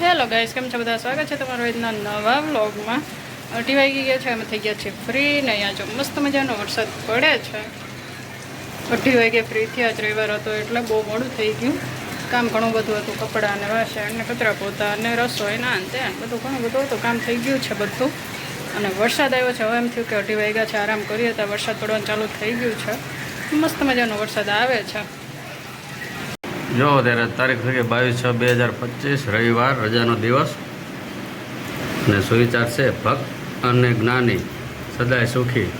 Hello guys કેમ છે બધા? સ્વાગત છે તમારો આજના નવા વ્લોગમાં. અઢી વાગી ગયા છે, અમે થઈ ગયા છે ફ્રી ને અહીંયા જો મસ્ત મજાનો વરસાદ પડે છે. અઢી વાગે ફ્રી થયા જ રવિવાર હતો એટલે બહુ મોડું થઈ ગયું. કામ ઘણું બધું હતું, કપડાં ને વાસણ ને કચરા પોતા ને રસોઈ ના અંતે બધું ઘણું બધું હતું, કામ થઈ ગયું છે બધું. અને વરસાદ આવ્યો છે, હવે એમ થયું કે અઢી વાગ્યા છે, આરામ કરીએ ત્યાં વરસાદ પડવાનું ચાલુ થઈ ગયું છે. મસ્ત મજાનો વરસાદ આવે છે. જો ત્યારે તારીખ થઈ ગઈ બાવીસ છ બે હજાર પચીસ, રવિવાર, રજાનો દિવસ. અને સુવિચાર છે, ભક્ત અને જ્ઞાની સદાય સુખી.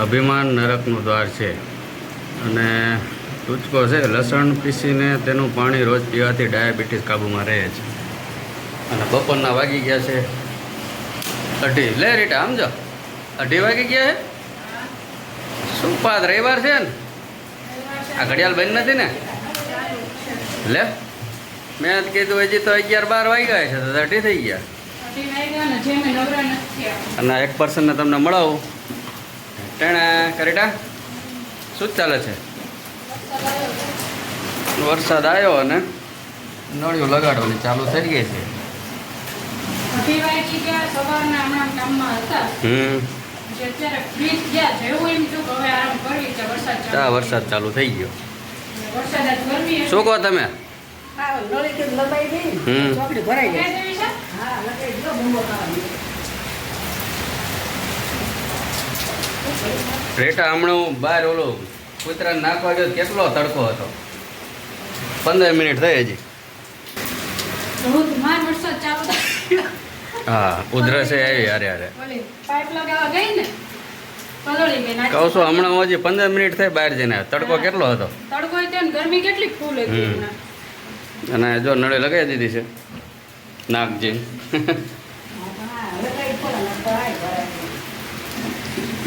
અભિમાન નરકનું દ્વાર છે. અને ટૂચકો છે, લસણ પીસીને તેનું પાણી રોજ પીવાથી ડાયાબિટીસ કાબૂમાં રહે છે. અને બપોરના વાગી ગયા છે. અઢી. લે રીટા સમજો અઢી વાગી ગયા છે? શું પાત રવિવાર છે ને? આ ઘડિયાળ બંધ નથી ને? લે. મેં જ કીધું હજી તો અગિયાર બાર વાગ્યા છે તો અઢી થઈ ગયા. અને એક પર્સનને તમને મળાવું. ટેણે કરેટા? શું જ ચાલે છે? વરસાદ આવ્યો અને નળિયું લગાડવાની ચાલુ થઈ ગઈ છે. અઢી વાગી ગયા સવારના હમણાં કામમાં હતા. હમ. ગયા વરસાદ ચાલુ થઈ ગયો વરસાદ આજ ગરમી એટલી. શું કહો તમે. રેટા હમણાં હું બહાર ઓલો કુતરા નાખવા ગયો કેટલો તડકો હતો? પંદર મિનિટ થઈ હજી. હા ઉધરસે આવી અરે અરે પાઇપ લગાવવા ગઈ ને. કહું છું હમણાં હજી પંદર મિનિટ થઈ બહાર જઈને. તડકો કેટલો હતો? તડકો ગરમી કેટલી ફૂલ હતી. અને જો નળે લગાવી દીધી છે નાગજી.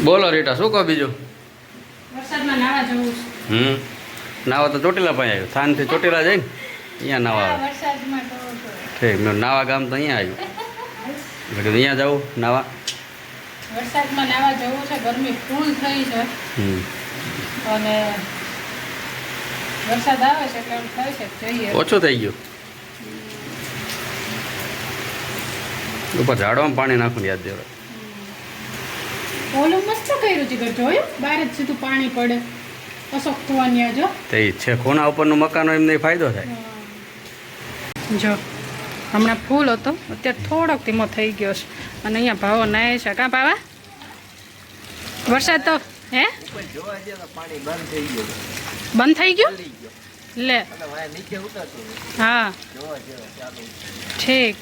બોલો રીટા શું કહો બીજું? નાવા હમ. નાવા તો ચોટીલા પાસે આવ્યું. થાનથી ચોટીલા જઈને અહીંયા નાવા આવે. ઠીક નાવા ગામ તો અહીંયા આવ્યું. અહીંયા જવું નાવા. વરસાદમાં નાવા જવું છે ગરમી ફૂલ થઈ છે. અને વરસાદ આવે છે એટલે થાય છે જઈએ. ઓછો થઈ ગયો. ઉપર ઝાડવામાં પાણી નાખું યાદ દેવા ઓલું મસ્ત કર્યું છે જોયું? બહાર જ સીધું પાણી પડે. અશોક થવાની જો. તે છે ખૂણા ઉપરનું મકાન એમને ફાયદો થાય. જો. હમણાં ફૂલ હતો. અત્યારે થોડોક ધીમો થઈ ગયો છે. અને અહીંયા ભાવો નાય છે. કાં ભાવા? વરસાદ તો, હે? બંધ થઈ ગયો? લે. હા. ઠીક.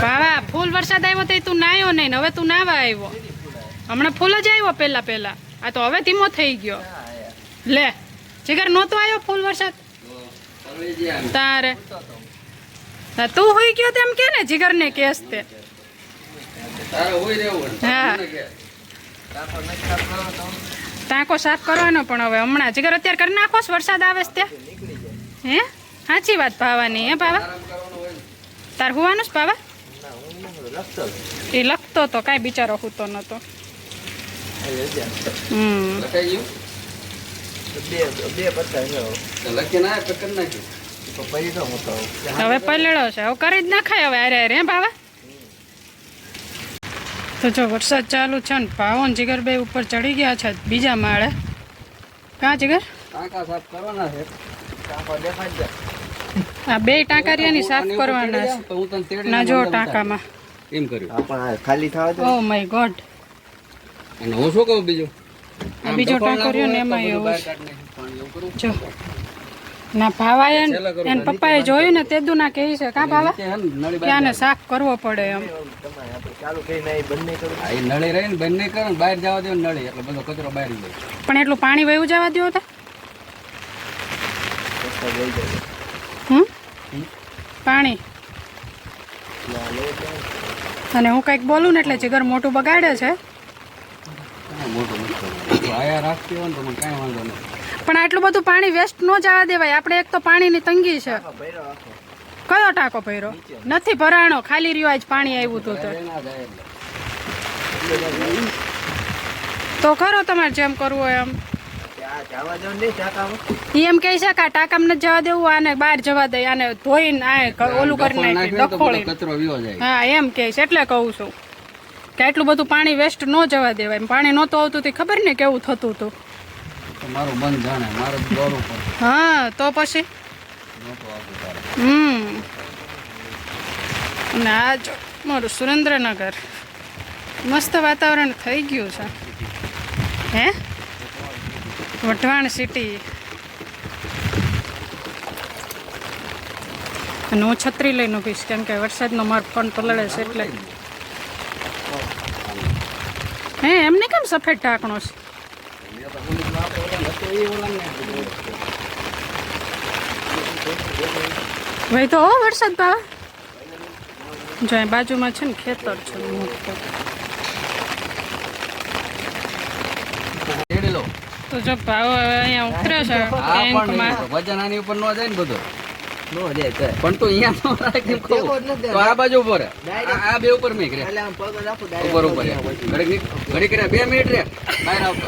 ભાવા, ફૂલ વરસાદ આવ્યો તો તું નાયો નહીં હવે તું નાવા આવ્યો. હમણાં ફૂલ જ આવ્યો પહેલાં પહેલાં. આ તો હવે ધીમો થઈ ગયો. લે, જીગર નહોતો આવ્યો ફૂલ વરસાદ? તારે. તું હોઈ ગયો તેમ કે ને જીગર ને કેસ તે. હા. ટાંકો સાફ કરવાનો પણ હવે હમણાં. જીગર અત્યારે કરી નાખો વરસાદ આવે છે હે? સાચી વાત ભાવાની, હે ભાવા? તાર હોવાનું જ ભાવા? એ લખતો તો કાંઈ બિચારો હોતો હવે પલળો છે. હવે કરી જ નાખાય હવે અરે અરે ભાવા? તો જો વરસાદ ચાલુ છે ને ભાવો ને જીગર બે ઉપર ચડી ગયા છે બીજા માળે. કાં જીગર? આ બે ટાંકારિયાની સાફ કરવાના છે. ના જો ટાંકામાં. એમ કર્યું. ખાલી થવા દો ઓ માય ગોડ અને હું શું કહું બીજું? આ બીજો ટાંકો રહ્યો ને એમાં એવું જો. ના ભાવાએ ને એને પપ્પાએ જોયું ને તેદુ ના કહે છે. કાં ભાવા? ત્યાં ને સાફ કરવો પડે એમ. નળી રહી ને બંને નહીં બહાર જવા દે નળી એટલે બધો કચરો બહાર જાય. પણ એટલું પાણી વયું જવા દો હતા હમ? પાણી. અને હું કંઈક બોલું ને એટલે જીગર મોટું બગાડે છે આયા રાખતી હોય ને તો મને કાંઈ વાંધો નહીં. પણ આટલું બધું પાણી વેસ્ટ ન જવા દેવાય. આપણે એક તો પાણીની તંગી છે. કયો ટાંકો ભર્યો? નથી ભરાણો ખાલી રહ્યો આજ પાણી આવ્યું હતું તો. ના ખરો તમારે જેમ કરવું હોય એમ. ને એમ કહે છે કે આ ટાકામ નથી જવા દેવું આને બહાર જવા દે આને ધોઈને આ ઓલું કરી નાખી ડખોળી હા એમ કે છે. એટલે કહું છું. કે એટલું બધું પાણી વેસ્ટ ન જવા દેવાય. પાણી નહોતું આવતું તે ખબર ને કેવું થતું હતું મારું મન જાણે મારે હા તો પછી? હમ. અને આ જો મારું સુરેન્દ્રનગર. મસ્ત વાતાવરણ થઈ ગયું છે. હે? વઢવાણ સિટી અને હું છત્રી લઈને ઊભીશ કેમ કે વરસાદનો માર ફોન પલળે છે એટલે. હે એમને કેમ સફેદ ઢાંકણો છે? ભાઈ તો હો વરસાદ ભાવ જો અહીં બાજુમાં છે ને ખેતર છે મોટું તો જો ભાવ અહીંયા ઉતરે છે વજન આની ઉપર ન જાય ને બધું. નો તો. પણ તો અહીંયા રાખી કહું. તો આ બાજુ ઉપર. આ આ બે ઉપર મેં કરે એટલે આમ પગ જ આપું ઉપર ઉપર. ઘડી ની- ઘડીક બે મિનિટ રે. બહાર આવતો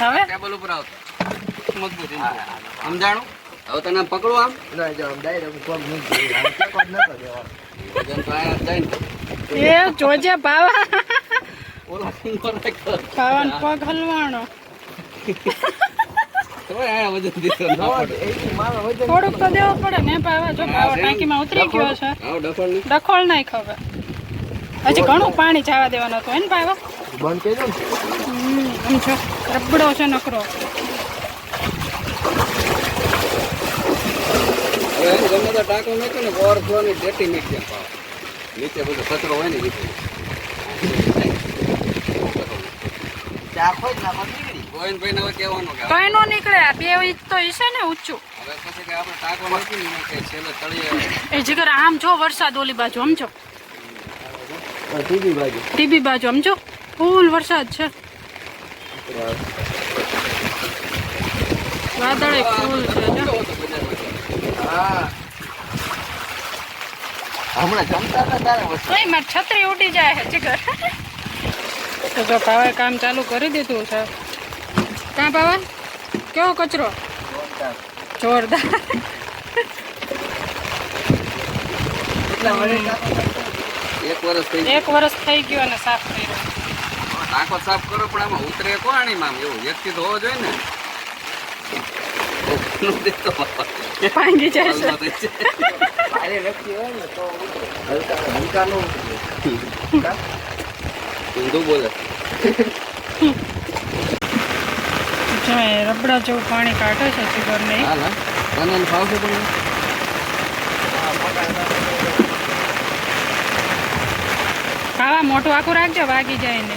હવે? ટેબલ ઉપર આવતો. મજબૂત સમજાણું? હવે તને પકડો આમ? ના જો આમ ડાયરેક્ટ. આમ વજન તો આયા જાય ને. એ જોજે ભાવા ઓલો રાખ્યો. પગ હલવાણો થોડુંક તો દેવું પડે ને પાવા જો ટાંકીમાં ઉતરી ગયો છે. આવો ડફળની ડખોળ નાખ હવે હજી ઘણું પાણી જવા દેવાનું હતું એને ને ભાવા બંધ ને. જો રબડો છે નકરો. ગમે તો ટાંકો નાખ્યો ને ઓવરફ્લો ની ડેટી નીકળ્યા નીચે બધો કચરો હોય ને નીચે ચાખો જ ના નીકળી. ગોવિંદભાઈ ને કહેવાનું કે કઈ નો નીકળે આ બે તો હશે ને ઊંચું. હવે પછી કે આપણે ટાંકો નાખી ને કે છેલ્લે તળિયે એ જીગર આમ જો વરસાદ ઓલી બાજુ સમજો? જો બાજુ. ટીબી બાજુ સમજો? ફૂલ વરસાદ છે. વાદળે ફૂલ છે? હા. હમણાં જમતા હતા તારે છત્રી ઉડી જાય છે જીગર. તો જો ભાવે કામ ચાલુ કરી દીધું છે. કાં પાવા? કેવો કચરો? જોરદાર. એક વર્ષ થઈ ગયો. એક વર્ષ થઈ ગયો અને સાફ કર્યું. ટાંકો સાફ કરો પણ આમાં ઉતરે કોણી આમ એવું વ્યક્તિ તો હોવો જોઈએ ને. ભાંગી જાય છે. ભારે વ્યક્તિ હોય ને તો હલકા? ઊંધું બોલે. જો રબડા જેવું પાણી કાઢે છે હાલ હા. તને ફાવશે ખાવા મોટું આખું રાખજો વાગી જાય ને.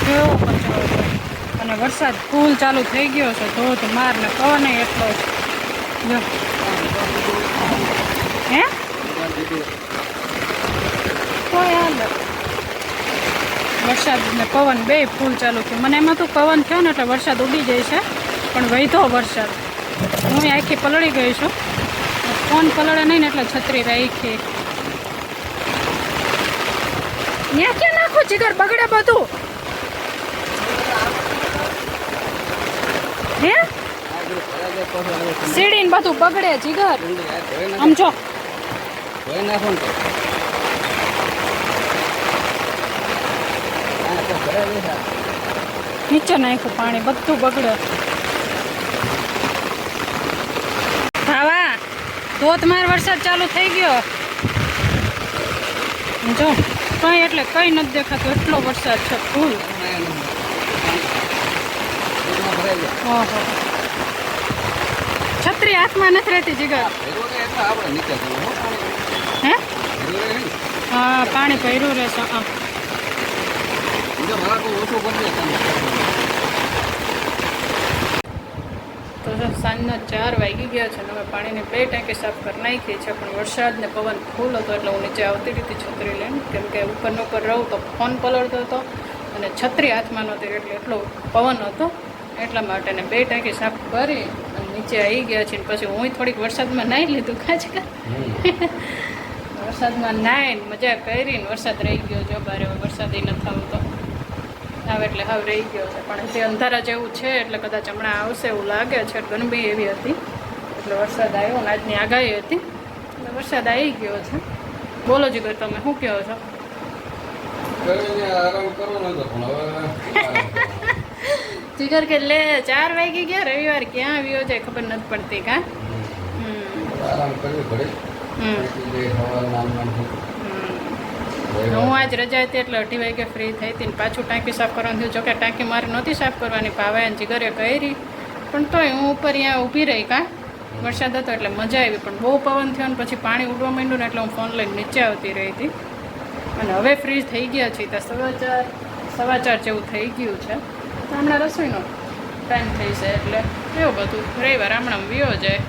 કેવો કચરો અને વરસાદ ફૂલ ચાલુ થઈ ગયો છે ધોધ માર ને પવન એટલો જ. જો. હે? કોઈ હાલ. વરસાદ ને પવન બે ફૂલ ચાલુ થયું. મને એમાં તો પવન થયો ને એટલે વરસાદ ઉડી જાય છે, પણ વહીધો વરસાદ. હું આખી પલળી ગઈ છું. ફોન પલળે નહીં ને એટલે છત્રી રાખી. ત્યાં ક્યાં નાખો જીગર? બગડે બધું. હે? સીડી બધું બગડે જીગર. આમ જો. નાખો ને તો. આ તો ઘરે બેઠા. નીચે નાખ્યું પાણી, બધું બગડે. ભાવા, ધોધમાર વરસાદ ચાલુ થઈ ગયો. જો, કઈ એટલે કઈ નથી દેખાતું, એટલો વરસાદ છે, ફૂલ. છત્રી હાથમાં નથી રહેતી જીગર. હો હા પાણી પહેર્યું રહેશે ઓછું કરી દે તો સાંજના ચાર વાગી ગયા છે અને હવે પાણીની બે ટાંકી સાફ કરી નાખી છે પણ વરસાદ ને પવન ફૂલ હતો એટલે હું નીચે આવતી હતી છત્રી લઈને. કેમ કે ઉપર ને ઉપર રહું તો ફોન પલળતો હતો અને છત્રી હાથમાં નહોતી એટલે એટલો પવન હતો. એટલા માટે ને બે ટાંકી સાફ કરી અને નીચે આવી ગયા છે પછી હું થોડીક વરસાદમાં નાહી લીધું ખાચ વરસાદમાં નાહીને મજા કરીને વરસાદ રહી ગયો જો બારે વરસાદ નથી આવતો. આવે એટલે હાવ રહી ગયો છે. પણ તે અંધારા જેવું છે એટલે કદાચ હમણાં આવશે એવું લાગે છે. ગરમી એવી હતી. એટલે વરસાદ આવ્યો અને આજની આગાહી હતી. એટલે વરસાદ આવી ગયો છે. બોલો જીગર તમે શું કહો છો? હવે જીગર કે લે ચાર વાગી ગયા રવિવાર ક્યાં આવ્યો છે ખબર નથી પડતી કા? હમ. આરામ કરવી પડે. હવા હમ. હું આજ રજા હતી એટલે અઢી વાગે ફ્રી થઈ હતી પાછું ટાંકી સાફ કરવાનું થયું. જોકે ટાંકી મારે નહોતી સાફ કરવાની ભાવે અને જીગરે કરી પણ તોય હું ઉપર અહીંયા ઊભી રહી કાં? વરસાદ હતો એટલે મજા આવી, પણ બહુ પવન થયો ને પછી પાણી ઉડવા માંડ્યું ને એટલે હું ફોન લઈને નીચે આવતી રહી હતી. અને હવે ફ્રી થઈ ગયા છીએ ત્યાં સવા ચાર સવા ચાર જેવું થઈ ગયું છે. તો હમણાં રસોઈનો ટાઈમ થઈ છે એટલે એવું બધું? રવિવાર હમણાં વિયો જાય.